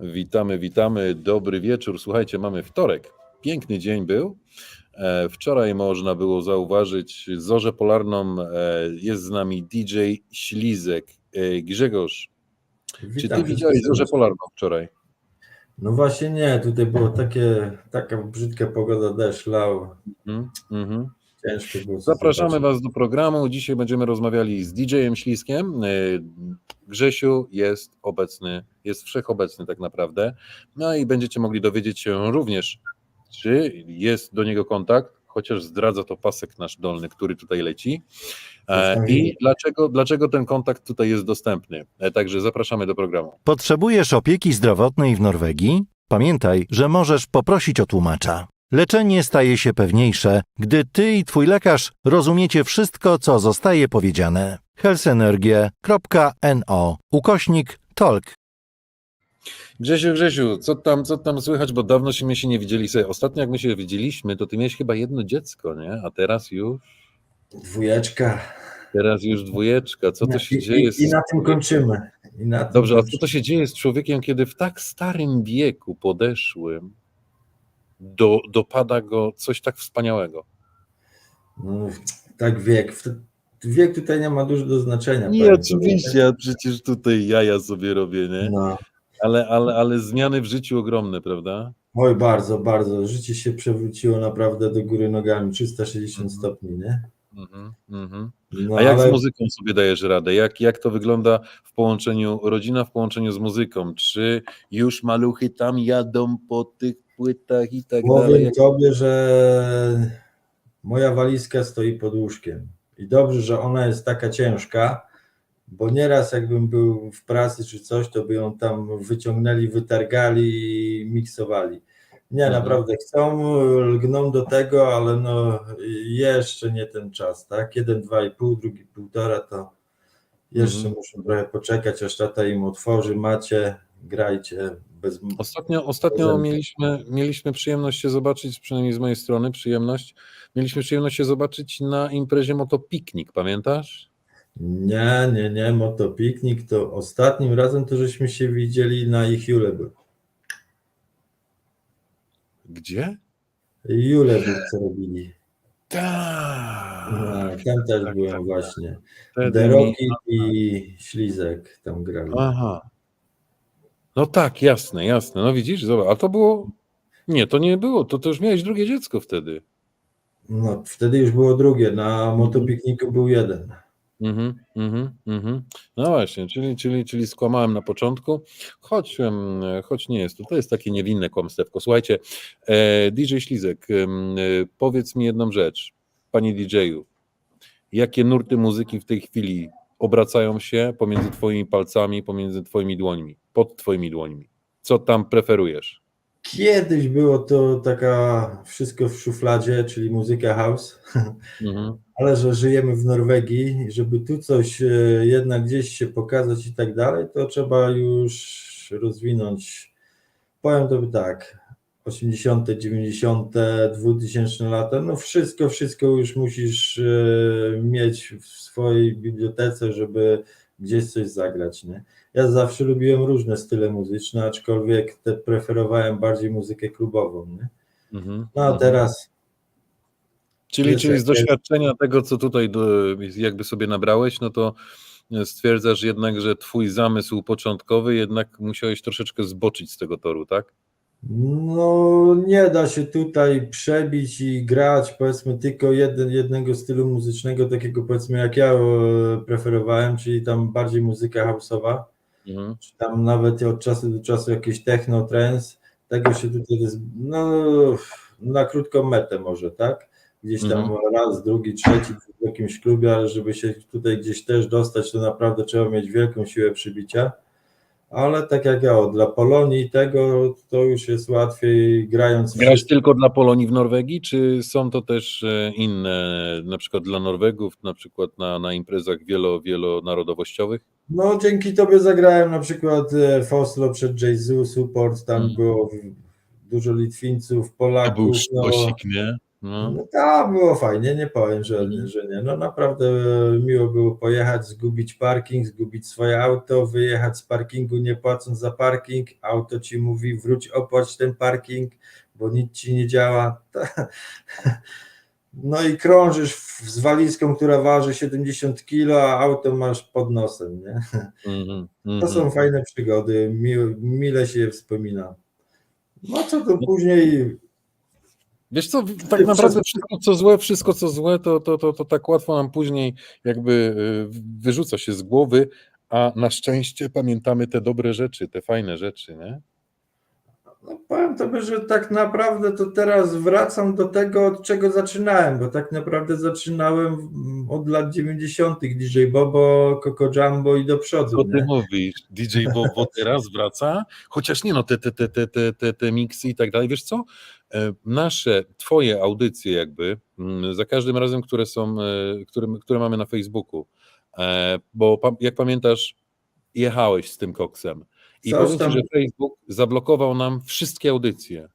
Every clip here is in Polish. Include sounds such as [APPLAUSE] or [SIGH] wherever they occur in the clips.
Witamy, witamy. Dobry wieczór. Słuchajcie, mamy wtorek. Piękny dzień był. E, Wczoraj można było zauważyć zorzę polarną. E, Jest z nami DJ Ślizek. E, Grzegorz, czy Witam ty widziałeś zorzę polarną wczoraj? No właśnie nie, tutaj było takie, taka brzydka pogoda, deszcz lał, ciężko było. Zapraszamy. Was do programu. Dzisiaj będziemy rozmawiali z DJ-em Śliskiem. E, Grzesiu jest obecny, jest wszechobecny tak naprawdę. No i będziecie mogli dowiedzieć się również, czy jest do niego kontakt, chociaż zdradza to pasek nasz dolny, który tutaj leci. E, I dlaczego, dlaczego ten kontakt tutaj jest dostępny. E, Także zapraszamy do programu. Potrzebujesz opieki zdrowotnej w Norwegii? Pamiętaj, że możesz poprosić o tłumacza. Leczenie staje się pewniejsze, gdy ty i twój lekarz rozumiecie wszystko, co zostaje powiedziane. helsenergie.no ukośnik talk. Grzesiu, Grzesiu, co tam, co tam słychać, bo dawno się my się nie widzieli. Sobie. Ostatnio jak my się widzieliśmy, to ty miałeś chyba jedno dziecko, nie? A teraz już, Dwójeczka. teraz już dwójeczka. Co to się I, dzieje? i, z I na tym kończymy. Na tym Dobrze, a co kończymy. to się dzieje z człowiekiem, kiedy w tak starym wieku podeszłym do, dopada go coś tak wspaniałego? No, tak wiek. Wiek tutaj nie ma dużo do znaczenia. Nie, powiem oczywiście, ja przecież tutaj jaja sobie robię, nie? No. Ale, ale, ale zmiany w życiu ogromne, prawda? Oj, bardzo, bardzo. Życie się przewróciło naprawdę do góry nogami, 360 stopni, nie? Mhm, mhm. No, A jak ale z muzyką sobie dajesz radę? Jak, jak to wygląda w połączeniu, rodzina w połączeniu z muzyką? Czy już maluchy tam jadą po tych płytach i tak dalej? powiem tobie, że moja walizka stoi pod łóżkiem. I dobrze, że ona jest taka ciężka, bo nieraz jakbym był w pracy czy coś, to by ją tam wyciągnęli, wytargali i miksowali. Nie, Mhm. naprawdę chcą, lgną do tego, ale no jeszcze nie ten czas, tak? Jeden, dwa i pół, drugi półtora, to jeszcze Mhm. muszę trochę poczekać, aż tata im otworzy, macie, grajcie, bez... Ostatnio, ostatnio mieliśmy, mieliśmy przyjemność się zobaczyć, przynajmniej z mojej strony przyjemność, mieliśmy przyjemność się zobaczyć na imprezie Motopiknik, pamiętasz? Nie, nie, nie, motopiknik to ostatnim razem to żeśmy się widzieli na ich Jule był. Gdzie? Jule był, co robili. Tak. No, tam też tak, byłem tak. właśnie. Wtedy Deroki i Ślizek tam grali. Aha. No tak, jasne, jasne. No widzisz, zobacz, a to było. Nie, to nie było, to, to już miałeś drugie dziecko wtedy. No, wtedy już było drugie, na motopikniku był jeden. Mhm, mhm, mhm. No właśnie, czyli, czyli, czyli skłamałem na początku, choć, choć nie jest to. To jest takie niewinne kłamstewko. Słuchajcie, e, DJ Ślizek, e, powiedz mi jedną rzecz, panie DJ-u. Jakie nurty muzyki w tej chwili obracają się pomiędzy twoimi palcami, pomiędzy twoimi dłońmi, pod twoimi dłońmi? Co tam preferujesz? Kiedyś było to taka wszystko w szufladzie, czyli muzyka house, Mhm. [LAUGHS] ale że żyjemy w Norwegii, żeby tu coś e, jednak gdzieś się pokazać i tak dalej, to trzeba już rozwinąć. Powiem to tak, 80., 90., 2000 lata, no wszystko, wszystko już musisz e, mieć w swojej bibliotece, żeby gdzieś coś zagrać, nie? Ja zawsze lubiłem różne style muzyczne, aczkolwiek te preferowałem bardziej muzykę klubową, nie? Mhm. No a mhm. teraz Czyli, czyli z doświadczenia tego, co tutaj do, jakby sobie nabrałeś, no to stwierdzasz jednak, że twój zamysł początkowy jednak musiałeś troszeczkę zboczyć z tego toru, tak? No, nie da się tutaj przebić i grać, powiedzmy, tylko jeden, jednego stylu muzycznego, takiego powiedzmy jak ja e, preferowałem, czyli tam bardziej muzyka house'owa, Mhm. czy tam nawet od czasu do czasu jakieś techno, trance, tego się tutaj, jest, no, na krótką metę może, tak? Gdzieś tam Mhm. raz, drugi, trzeci w jakimś klubie, ale żeby się tutaj gdzieś też dostać, to naprawdę trzeba mieć wielką siłę przybicia. Ale tak jak ja, o, dla Polonii tego to już jest łatwiej grając. Grać tylko dla Polonii w Norwegii, czy są to też e, inne, na przykład dla Norwegów, na przykład na, na imprezach wielo, wielonarodowościowych? No dzięki tobie zagrałem na przykład e, w Oslo przed Jezu, support, tam Mm. było dużo Litwińców, To Polaków. był no, nie? No. No to było fajnie, nie powiem, że, Mhm. że nie. No naprawdę miło było pojechać, zgubić parking, zgubić swoje auto, wyjechać z parkingu nie płacąc za parking, auto ci mówi wróć opłać ten parking, bo nic ci nie działa. [LAUGHS] No i krążysz z walizką, która waży 70 kg, a auto masz pod nosem, nie? Mhm, To mhm. są fajne przygody, mi, mile się je wspomina. No co to później Wiesz co, tak naprawdę wszystko co złe, wszystko co złe, to, to, to, to tak łatwo nam później jakby y, wyrzuca się z głowy, a na szczęście pamiętamy te dobre rzeczy, te fajne rzeczy, nie? No powiem tobie, że tak naprawdę to teraz wracam do tego, od czego zaczynałem, bo tak naprawdę zaczynałem od lat 90. DJ Bobo, Coco Jumbo i do przodu. Co ty Nie? mówisz? DJ Bobo [LAUGHS] teraz wraca? Chociaż nie no, te, te, te, te, te, te, te miksy i tak dalej. Wiesz co? E, Nasze, twoje audycje jakby, mm, za każdym razem, które są, e, które, które mamy na Facebooku, e, bo jak pamiętasz, jechałeś z tym koksem i powiem ci, że Facebook zablokował nam wszystkie audycje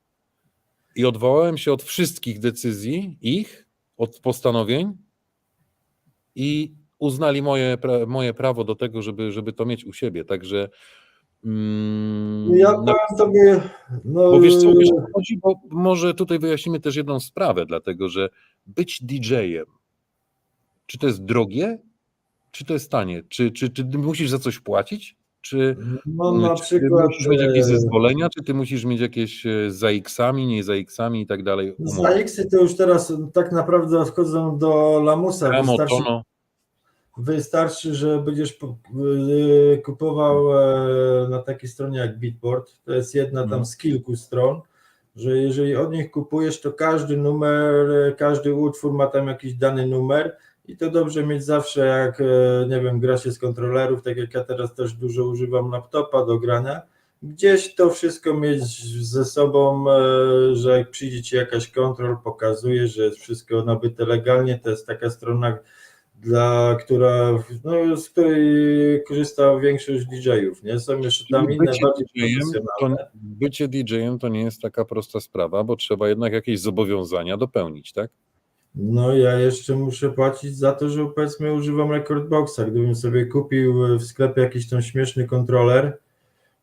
i odwołałem się od wszystkich decyzji ich, od postanowień i uznali moje, moje prawo do tego, żeby, żeby to mieć u siebie. Także. Mm, No Ja na, powiem tobie, no, bo wiesz co, wiesz, o co chodzi, bo może tutaj wyjaśnimy też jedną sprawę, dlatego że być DJ-em, czy to jest drogie, czy to jest tanie? Czy, czy, czy ty musisz za coś płacić? Czy, no na czy ty przykład musisz mieć jakieś e, zezwolenia, czy ty musisz mieć jakieś za X-ami, nie za X-ami i tak dalej? za umowy? X-y to już teraz tak naprawdę wchodzą do lamusa. Ramo, Wystarczy, tono. Wystarczy, że będziesz y, kupował e, na takiej stronie jak Beatport. To jest jedna tam Mhm. z kilku stron, że jeżeli od nich kupujesz, to każdy numer, e, każdy utwór ma tam jakiś dany numer i to dobrze mieć zawsze, jak e, nie wiem, gra się z kontrolerów, tak jak ja teraz też dużo używam laptopa do grania. Gdzieś to wszystko mieć ze sobą, że jak przyjdzie ci jakaś kontrol, pokazuje, że jest wszystko nabyte legalnie. To jest taka strona, dla która, no, z której korzysta większość DJ-ów. Nie? Są jeszcze tam Czyli inne bardziej DJ-em to, profesjonalne. bycie DJ-em to nie jest taka prosta sprawa, bo trzeba jednak jakieś zobowiązania dopełnić, tak? No ja jeszcze muszę płacić za to, że powiedzmy używam Recordboxa. Gdybym sobie kupił w sklepie jakiś tam śmieszny kontroler,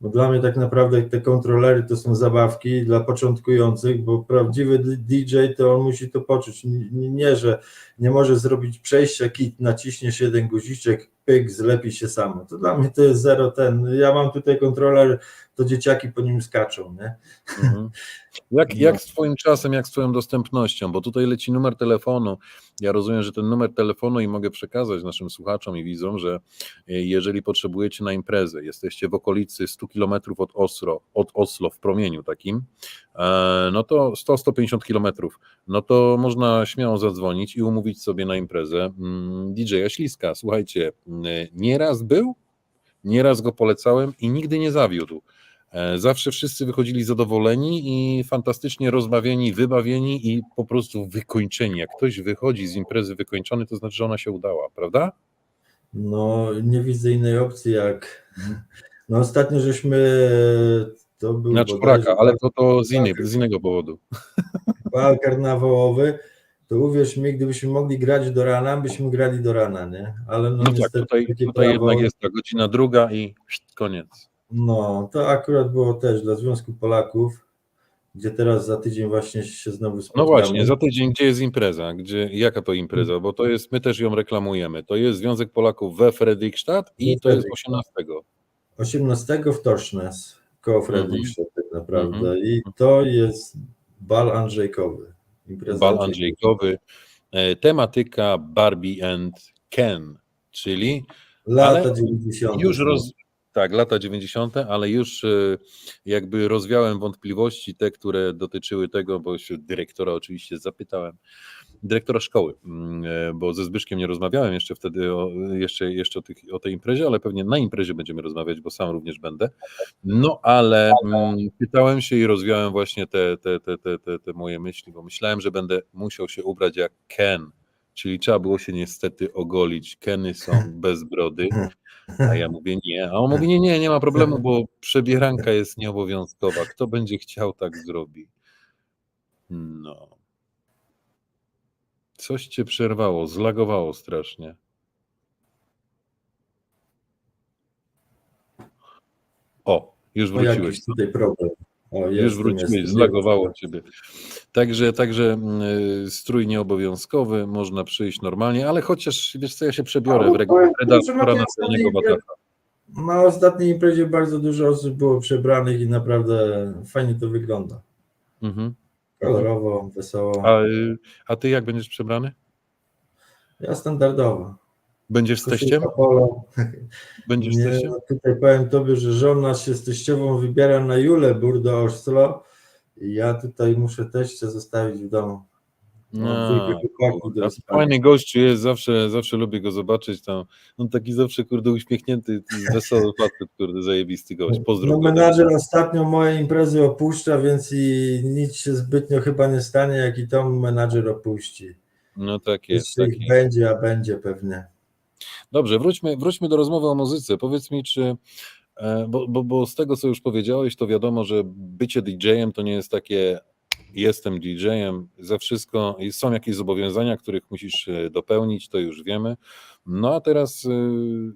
bo dla mnie tak naprawdę te kontrolery to są zabawki dla początkujących, bo prawdziwy DJ to on musi to poczuć. Nie, że nie może zrobić przejścia kit, naciśniesz jeden guziczek, pyk, zlepi się samo. To dla mnie to jest zero ten. Ja mam tutaj kontroler, to dzieciaki po nim skaczą, nie? Mhm. Jak, No. jak z Twoim czasem, jak z Twoją dostępnością? Bo tutaj leci numer telefonu. Ja rozumiem, że ten numer telefonu i mogę przekazać naszym słuchaczom i widzom, że e, jeżeli potrzebujecie na imprezę, jesteście w okolicy 100 km od Oslo, od Oslo w promieniu takim, e, no to 100-150 km, no to można śmiało zadzwonić i umówić sobie na imprezę mm, DJ-a Śliska. Słuchajcie, mm, nieraz był, nieraz go polecałem i nigdy nie zawiódł. E, Zawsze wszyscy wychodzili zadowoleni i fantastycznie rozbawieni, wybawieni i po prostu wykończeni. Jak ktoś wychodzi z imprezy wykończony, to znaczy, że ona się udała, prawda? No, nie widzę innej opcji jak. No, ostatnio żeśmy. To był Na czworaka, ale to, to z, innej, z innego powodu. bal karnawałowy. To uwierz mi, gdybyśmy mogli grać do rana, byśmy grali do rana, nie? Ale no, No tak, niestety tutaj, takie tutaj prawo- jednak jest ta godzina druga i koniec. No, to akurat było też dla Związku Polaków, gdzie teraz za tydzień właśnie się znowu No spotkamy. właśnie, za tydzień gdzie jest impreza? Gdzie, jaka to impreza? Bo to jest, my też ją reklamujemy. To jest Związek Polaków we Fredrikstad i to jest Fredrikstad. 18. 18 w Tosznes, koło Mhm. Fredrikstad tak naprawdę. Mhm. I to jest bal Andrzejkowy. Impreza Bal. Andrzejkowy. E, Tematyka Barbie and Ken, czyli Lata Ale 90. już roz, tak, lata 90., ale już e, jakby rozwiałem wątpliwości, te, które dotyczyły tego, bo się dyrektora oczywiście zapytałem, dyrektora szkoły, mm, e, bo ze Zbyszkiem nie rozmawiałem jeszcze wtedy o, jeszcze, jeszcze o, tych, o tej imprezie, ale pewnie na imprezie będziemy rozmawiać, bo sam również będę. No ale mm, pytałem się i rozwiałem właśnie te, te, te, te, te, te moje myśli, bo myślałem, że będę musiał się ubrać jak Ken, czyli trzeba było się niestety ogolić. Keny są bez brody. A ja mówię nie, a on mówi nie, nie, nie ma problemu, bo przebieranka jest nieobowiązkowa. Kto będzie chciał, tak zrobi. No. Coś cię przerwało, zlagowało strasznie. O, już O, wróciłeś. jakiś tutaj problem. O, Już jestem, wróciłeś, jestem. zlagowało ciebie. Także, także mm, strój nieobowiązkowy, można przyjść normalnie, ale chociaż, wiesz co, ja się przebiorę Ale w redaktora naczelnego. Na ostatniej imprezie bardzo dużo osób było przebranych i naprawdę fajnie to wygląda. Mhm. Kolorowo, wesoło. A, a ty jak będziesz przebrany? Ja standardowo. Będziesz z teściem? Polo. Będziesz Nie, teściem? no tutaj powiem tobie, że żona się z teściową wybiera na Julebur do Oslo i ja tutaj muszę teścia zostawić w domu. No, kurde, spania. Fajny gościu jest, zawsze, zawsze lubię go zobaczyć tam. On taki zawsze, kurde, uśmiechnięty, wesoły facet, kurde, zajebisty gość. Pozdrow No menadżer ostatnio moje imprezy opuszcza, więc i nic się zbytnio chyba nie stanie, jak i to menadżer opuści. No tak jest, tak jest. będzie, a będzie pewnie. Dobrze, wróćmy, wróćmy do rozmowy o muzyce. Powiedz mi, czy. e, Bo, bo, bo z tego, co już powiedziałeś, to wiadomo, że bycie DJ-em to nie jest takie. Jestem DJ-em, za wszystko są jakieś zobowiązania, których musisz e, dopełnić, to już wiemy. No a teraz e,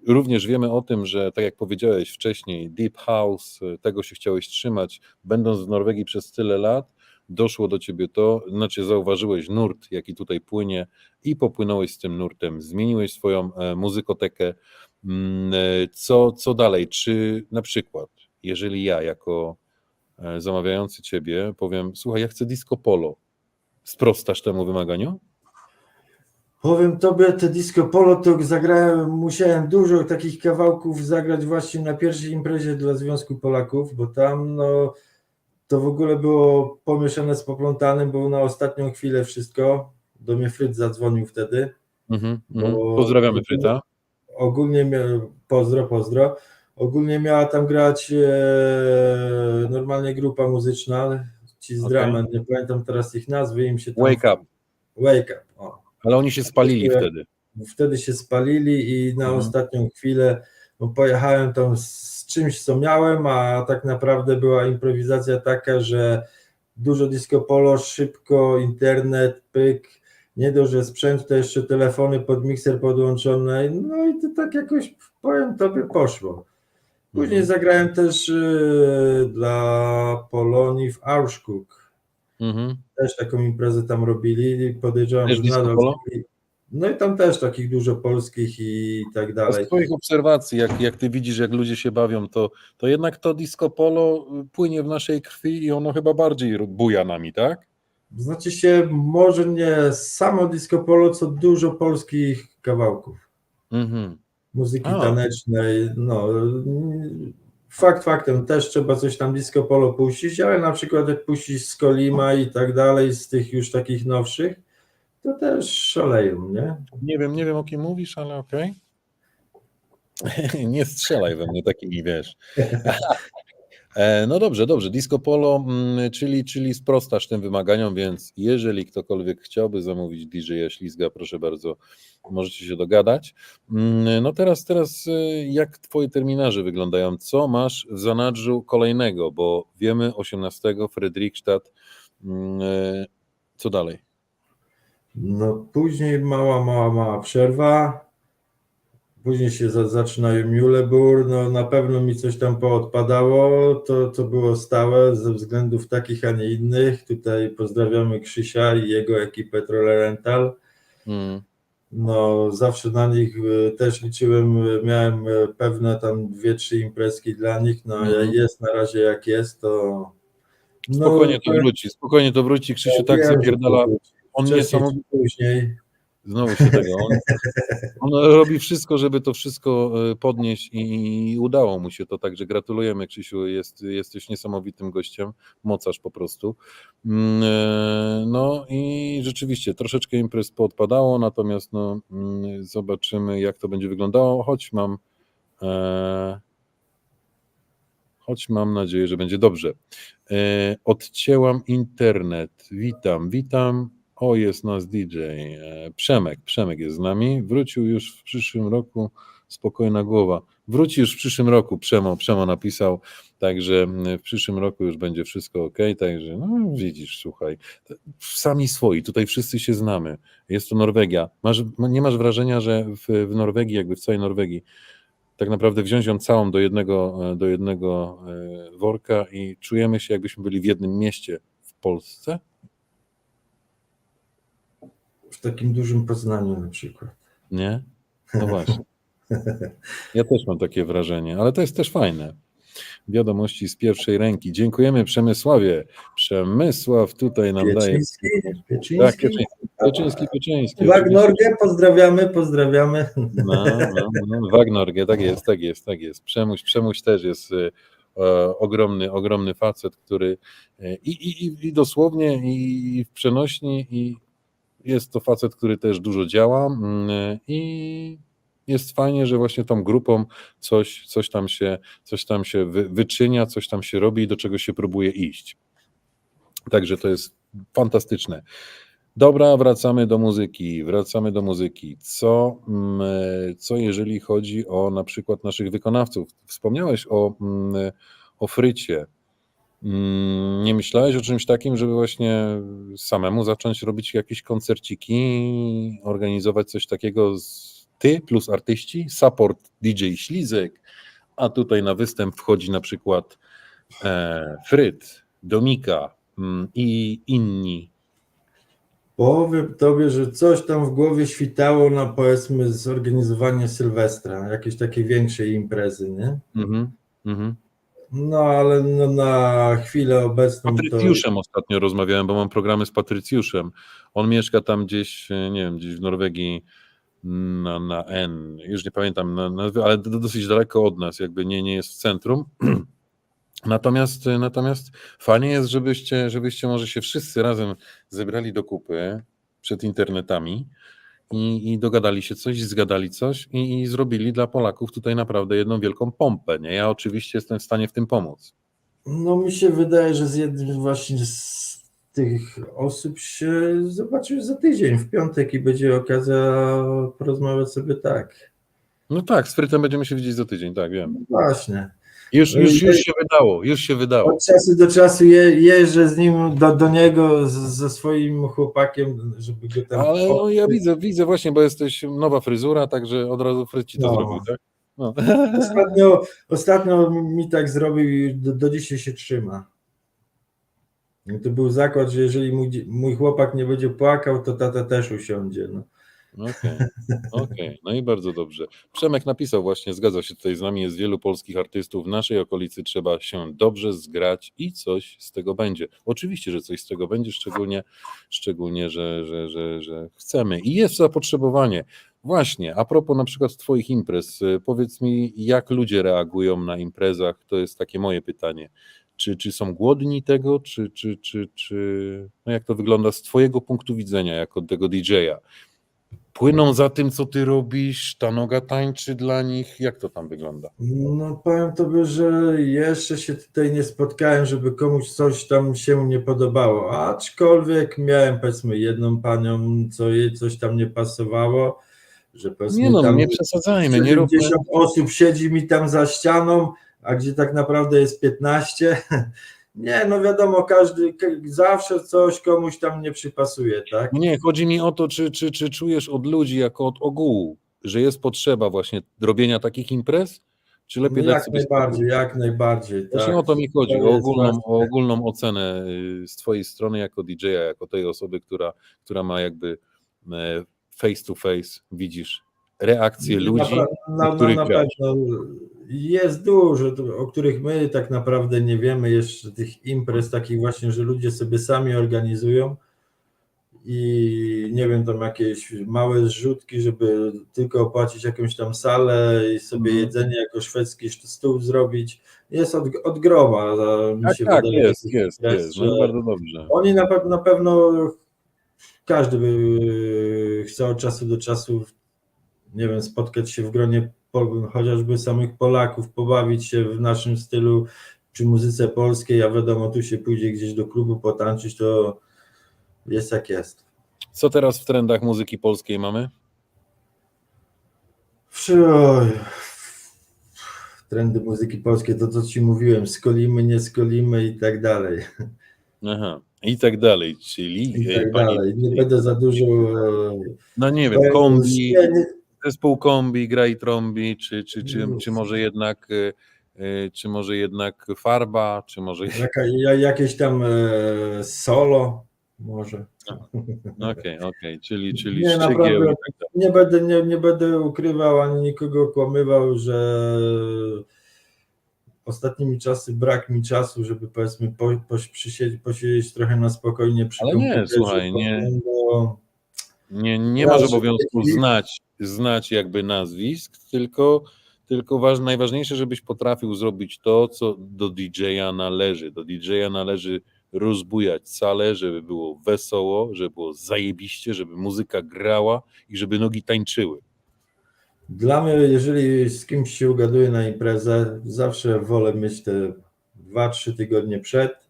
również wiemy o tym, że tak jak powiedziałeś wcześniej, Deep House, e, tego się chciałeś trzymać, będąc w Norwegii przez tyle lat, doszło do ciebie to, znaczy zauważyłeś nurt, jaki tutaj płynie, i popłynąłeś z tym nurtem, zmieniłeś swoją muzykotekę. Mm, Co, co dalej? Czy na przykład, jeżeli ja jako zamawiający ciebie powiem, słuchaj, ja chcę disco polo, sprostasz temu wymaganiu? Powiem tobie, te disco polo to zagrałem, musiałem dużo takich kawałków zagrać właśnie na pierwszej imprezie dla Związku Polaków, bo tam no to w ogóle było pomieszane z poplątanym, bo na ostatnią chwilę wszystko. Do mnie Fryt zadzwonił wtedy. Mhm, mhm. Bo- Pozdrawiamy Fryta. ogólnie mia- pozdro, pozdro. Ogólnie miała tam grać e, normalnie grupa muzyczna, ci z. Dramen, nie pamiętam teraz ich nazwy, im się tam... Wake up. Wake up, o. Ale oni się spalili Dziękuję. wtedy. Wtedy się spalili i na Mhm. ostatnią chwilę no, pojechałem tam z czymś, co miałem, a tak naprawdę była improwizacja taka, że dużo disco polo, szybko, internet, pyk, nie dość, że sprzęt, to jeszcze telefony pod mikser podłączone, no i to tak jakoś, powiem tobie, poszło. Później Mhm. zagrałem też y, dla Polonii w Auschkuk. Mhm. Też taką imprezę tam robili i podejrzewam, Też że nadal. No i tam też takich dużo polskich i tak dalej. z Twoich obserwacji, jak, jak Ty widzisz, jak ludzie się bawią, to, to jednak to disco polo y, płynie w naszej krwi i ono chyba bardziej buja nami, tak? Znaczy się, może nie samo disco polo, co dużo polskich kawałków. Mhm. Muzyki A. tanecznej, no fakt faktem, też trzeba coś tam disco polo puścić, ale na przykład jak puścić z Kolima i tak dalej, z tych już takich nowszych, to też szaleją, nie? Nie wiem, nie wiem o kim mówisz, ale okej. [LAUGHS] nie strzelaj we mnie takimi, wiesz. [LAUGHS] E, No dobrze, dobrze. Disco Polo, mm, czyli, czyli sprostasz tym wymaganiom, więc jeżeli ktokolwiek chciałby zamówić DJ Ślizga, proszę bardzo, możecie się dogadać. Mm, No teraz, teraz e, jak twoje terminarze wyglądają? Co masz w zanadrzu kolejnego? Bo wiemy 18 Fredrikstad. Mm, e, Co dalej? No później mała, mała, mała przerwa. Później się za, zaczynają Julebur, no na pewno mi coś tam poodpadało, to, to było stałe ze względów takich, a nie innych. Tutaj pozdrawiamy Krzysia i jego ekipę Troller Rental. Mm, No zawsze na nich y, też liczyłem, y, miałem y, pewne tam dwie, trzy imprezki dla nich, no Mhm. jest na razie jak jest, to... No, Spokojnie to wróci, spokojnie to wróci. Krzysiu tak że zapierdala. On wcześniej niesamowicie później. Znowu się tego. On, on robi wszystko, żeby to wszystko e, podnieść i udało mu się to. Także gratulujemy, Krzysiu. Jest, jesteś niesamowitym gościem, mocarz po prostu. Mm, e, No i rzeczywiście troszeczkę imprez podpadało, natomiast no, mm, zobaczymy, jak to będzie wyglądało. Choć mam. E, choć mam nadzieję, że będzie dobrze. E, odcięłam internet. Witam, witam. O, jest nas DJ. E, Przemek, Przemek jest z nami. Wrócił już w przyszłym roku spokojna głowa. Wróci już w przyszłym roku, Przemo, Przemo napisał, także w przyszłym roku już będzie wszystko ok, także no widzisz, słuchaj, sami swoi, tutaj wszyscy się znamy, jest to Norwegia. Masz, nie masz wrażenia, że w, w Norwegii, jakby w całej Norwegii, tak naprawdę wziąć ją całą do jednego, e, do jednego e, worka i czujemy się, jakbyśmy byli w jednym mieście w Polsce? W takim dużym Poznaniu na przykład. Nie? No właśnie. Ja też mam takie wrażenie, ale to jest też fajne. Wiadomości z pierwszej ręki. Dziękujemy Przemysławie. Przemysław tutaj nam daje. Pieczyński, Tak, Pieczyński. Pieczyński, Pieczyński, Pieczyński. Wagnorgę pozdrawiamy, pozdrawiamy. No, no, no, Wagnorgę, tak jest, tak jest, tak jest. Przemuś, Przemuś też jest e, ogromny, ogromny facet, który e, i, i, i- dosłownie, i, i w przenośni, i jest to facet, który też dużo działa mm, i jest fajnie, że właśnie tą grupą coś, coś tam się, coś tam się wy, wyczynia, coś tam się robi i do czego się próbuje iść. Także to jest fantastyczne. Dobra, wracamy do muzyki. Wracamy do muzyki. Co, mm, co jeżeli chodzi o na przykład naszych wykonawców? Wspomniałeś o, mm, o Frycie. Mm, Nie myślałeś o czymś takim, żeby właśnie samemu zacząć robić jakieś koncerciki, organizować coś takiego z ty plus artyści, support DJ Ślizek, a tutaj na występ wchodzi na przykład e, Fryt, Domika mm, i inni Powiem tobie, że coś tam w głowie świtało na powiedzmy zorganizowanie Sylwestra, jakieś takie większej imprezy, nie? Mhm, mhm. No ale no, na chwilę obecną to Patrycjuszem ostatnio rozmawiałem, bo mam programy z Patrycjuszem. On mieszka tam gdzieś, e, nie wiem, gdzieś w Norwegii na, na N, już nie pamiętam, ale do- dosyć daleko od nas, jakby nie, nie jest w centrum. [CLEARS THROAT] Natomiast, e, natomiast fajnie jest, żebyście, żebyście może się wszyscy razem zebrali do kupy przed internetami i, i dogadali się coś, zgadali coś i, i zrobili dla Polaków tutaj naprawdę jedną wielką pompę. Nie? Ja oczywiście jestem w stanie w tym pomóc. no mi się wydaje, że z jednym właśnie z tych osób się zobaczył za tydzień w piątek i będzie okazja porozmawiać sobie tak. No tak, z Frytem będziemy się widzieć za tydzień, tak, wiem. Właśnie. Już, No już, już się wydało, już się wydało. Od czasu do czasu je, jeżdżę z nim do, do niego z, ze swoim chłopakiem, żeby go tam. Ale no, ja widzę, widzę właśnie, bo jesteś nowa fryzura, także od razu Fryt ci to No. zrobił, tak? No. [LAUGHS] Ostatnio, ostatnio mi tak zrobił i do, do dzisiaj się trzyma. I To był zakład, że jeżeli mój, mój chłopak nie będzie płakał, to tata też usiądzie. No. Okej, okej, no i bardzo dobrze. Przemek napisał właśnie, zgadza się tutaj z nami, jest wielu polskich artystów w naszej okolicy, trzeba się dobrze zgrać i coś z tego będzie. Oczywiście, że coś z tego będzie, szczególnie, szczególnie że, że, że, że chcemy i jest zapotrzebowanie. Właśnie, a propos na przykład Twoich imprez, y, powiedz mi, jak ludzie reagują na imprezach, to jest takie moje pytanie. Czy, czy są głodni tego, czy, czy, czy, czy no jak to wygląda z Twojego punktu widzenia, jako tego DJ-a? Płyną za tym, co ty robisz, ta noga tańczy dla nich, jak to tam wygląda? no powiem tobie, że jeszcze się tutaj nie spotkałem, żeby komuś coś tam się nie podobało. Aczkolwiek miałem powiedzmy jedną panią, co jej coś tam nie pasowało, że powiedzmy Nie no, tam nie przesadzajmy, nie róbmy, 70 osób siedzi mi tam za ścianą, a gdzie tak naprawdę jest 15. [LAUGHS] Nie, no wiadomo, każdy, ka- zawsze coś komuś tam nie przypasuje, tak? nie, chodzi mi o to, czy, czy, czy czujesz od ludzi, jako od ogółu, że jest potrzeba właśnie robienia takich imprez, czy lepiej No jak sobie najbardziej, jak najbardziej. Tak. O to mi chodzi, To o ogólną, o ogólną ocenę y, z twojej strony jako DJ-a, jako tej osoby, która, która ma jakby e, face to face, widzisz reakcje ludzi, Na, na, których na pewno jest dużo, o których my tak naprawdę nie wiemy jeszcze, tych imprez takich właśnie, że ludzie sobie sami organizują i nie wiem, tam jakieś małe zrzutki, żeby tylko opłacić jakąś tam salę i sobie Mhm. jedzenie jako szwedzki stół zrobić. Jest od, od groma, Tak, się tak, wydaje. jest, jest, imprez, jest, no bardzo dobrze. oni na, pe- na pewno każdy by chciał od czasu do czasu, nie wiem, spotkać się w gronie chociażby samych Polaków, pobawić się w naszym stylu przy muzyce polskiej, a wiadomo, tu się pójdzie gdzieś do klubu potańczyć, to jest jak jest. Co teraz w trendach muzyki polskiej mamy? Oj, Trendy muzyki polskiej, to co ci mówiłem, skolimy, nie skolimy i tak dalej. Aha. I tak dalej, czyli I e, tak pani- dalej. Nie będę za dużo. e, no nie wiem, kombi, nie, nie, zespół kombi, gra i trąbi, czy, czy, czy, czy może jednak e, e, czy może jednak farba, czy może Jaka, ja- jakieś tam e, solo może. Okej, okej, czyli, czyli Nie, naprawdę. tak. Nie będę, nie, nie będę ukrywał ani nikogo okłamywał, że ostatnimi czasy brak mi czasu, żeby powiedzmy po, po, przysiedzieć, posiedzieć trochę na spokojnie przy Ale nie, słuchaj, nie. Bo Nie, nie Raz, masz obowiązku znać, znać jakby nazwisk, tylko, tylko waż, najważniejsze, żebyś potrafił zrobić to, co do DJ-a należy. Do DJ-a należy rozbujać salę, żeby było wesoło, żeby było zajebiście, żeby muzyka grała i żeby nogi tańczyły. Dla mnie, jeżeli z kimś się ugaduję na imprezę, zawsze wolę mieć te 2-3 tygodnie przed.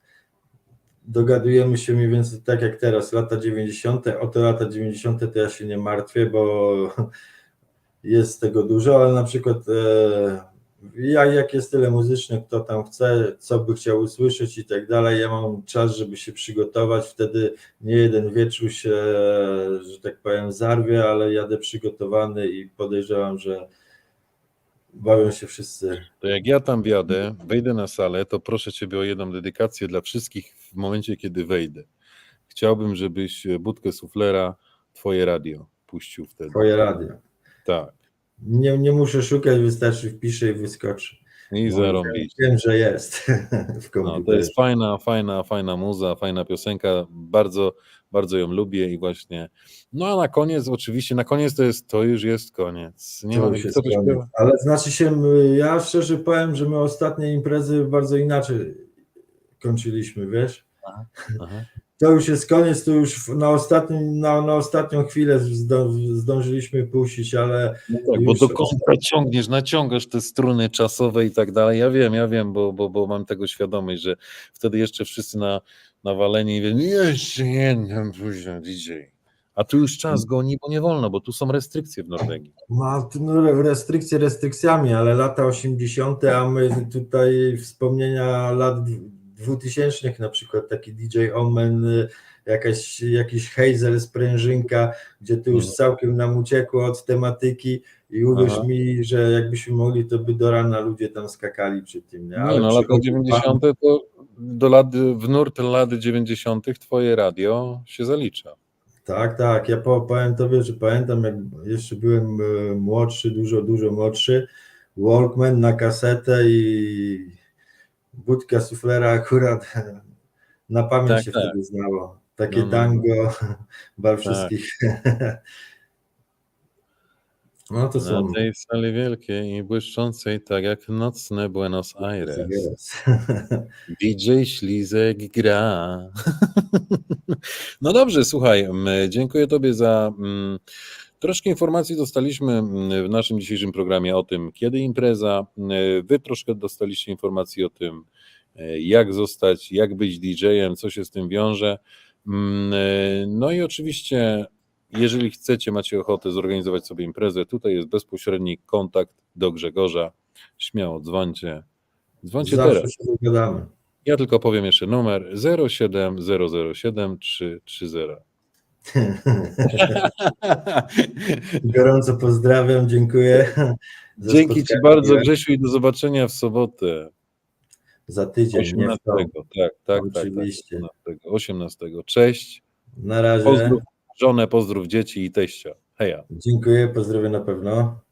Dogadujemy się mniej więcej tak jak teraz, lata 90. O te lata 90. to ja się nie martwię, bo [LAUGHS] jest tego dużo, ale na przykład e, jak, jak jest tyle muzycznych, kto tam chce, co by chciał usłyszeć i tak dalej, ja mam czas, żeby się przygotować, wtedy nie jeden wieczór się, że tak powiem, zarwie, ale jadę przygotowany i podejrzewam, że bawią się wszyscy. To jak ja tam wjadę, wejdę na salę, to proszę Ciebie o jedną dedykację dla wszystkich w momencie, kiedy wejdę. Chciałbym, żebyś budkę suflera, Twoje radio puścił wtedy. Twoje radio. Tak. Nie, nie muszę szukać, wystarczy wpiszę i wyskoczy. I zarąbić. Wiem, że jest [LAUGHS] w No, komputerze. to jest fajna, fajna, fajna muza, fajna piosenka. Bardzo, bardzo ją lubię i właśnie. No a na koniec, oczywiście, na koniec to jest, to już jest koniec. Nie To ma już co koniec. Ale znaczy się, ja szczerze powiem, że my ostatnie imprezy bardzo inaczej kończyliśmy, wiesz? Aha. To już jest koniec, to już na, ostatnim, na, na ostatnią chwilę zdo, zdążyliśmy puścić, ale No tak, bo do końca ciągniesz, naciągasz te struny czasowe i tak dalej. Ja wiem, ja wiem, bo, bo, bo mam tego świadomość, że wtedy jeszcze wszyscy na, nawaleni i wiem, jeszcze jeden później DJ. A tu już czas goni, bo nie wolno, bo tu są restrykcje w Norwegii. ma tu, no, restrykcje restrykcjami, ale lata 80., a my tutaj wspomnienia lat dw- 2000 na przykład taki DJ Omen, jakaś, jakiś Hazel sprężynka, gdzie to już Mhm. całkiem nam uciekło od tematyki i uwierz Aha. mi, że jakbyśmy mogli, to by do rana ludzie tam skakali przy tym. Nie? Nie, no lata przychodzi 90. to do lat, w nurt lat 90. twoje radio się zalicza. Tak, tak. Ja po- powiem tobie, że pamiętam, jak jeszcze byłem e, młodszy, dużo, dużo młodszy. Walkman na kasetę i budka suflera akurat [LAUGHS] na pamięć Tak, się tak. wtedy znało. Takie No, no, no. tango, [LAUGHS] bal Tak. [LAUGHS] No to Na są. tej sali wielkiej i błyszczącej, tak jak nocne Buenos Aires. [LAUGHS] DJ Ślizek gra. [LAUGHS] No dobrze, słuchaj, dziękuję Tobie za. Troszkę informacji dostaliśmy w naszym dzisiejszym programie o tym, kiedy impreza. Wy troszkę dostaliście informacji o tym, e, jak zostać, jak być DJ-em, co się z tym wiąże. E, No i oczywiście, jeżeli chcecie, macie ochotę zorganizować sobie imprezę, tutaj jest bezpośredni kontakt do Grzegorza. Śmiało dzwońcie. Dzwońcie Zawsze teraz. się dogadamy. Ja tylko powiem jeszcze numer 07007 [LAUGHS] Gorąco pozdrawiam, dziękuję. za Dzięki Ci spotkanie. bardzo Grzesiu i do zobaczenia w sobotę. Za tydzień. Nie 18. w tą. Tak, tak, tak. Oczywiście. tak 18. 18. Cześć. Na razie. Pozdrów żonę, pozdrów dzieci i teścia. Heja. Dziękuję, pozdrowię na pewno.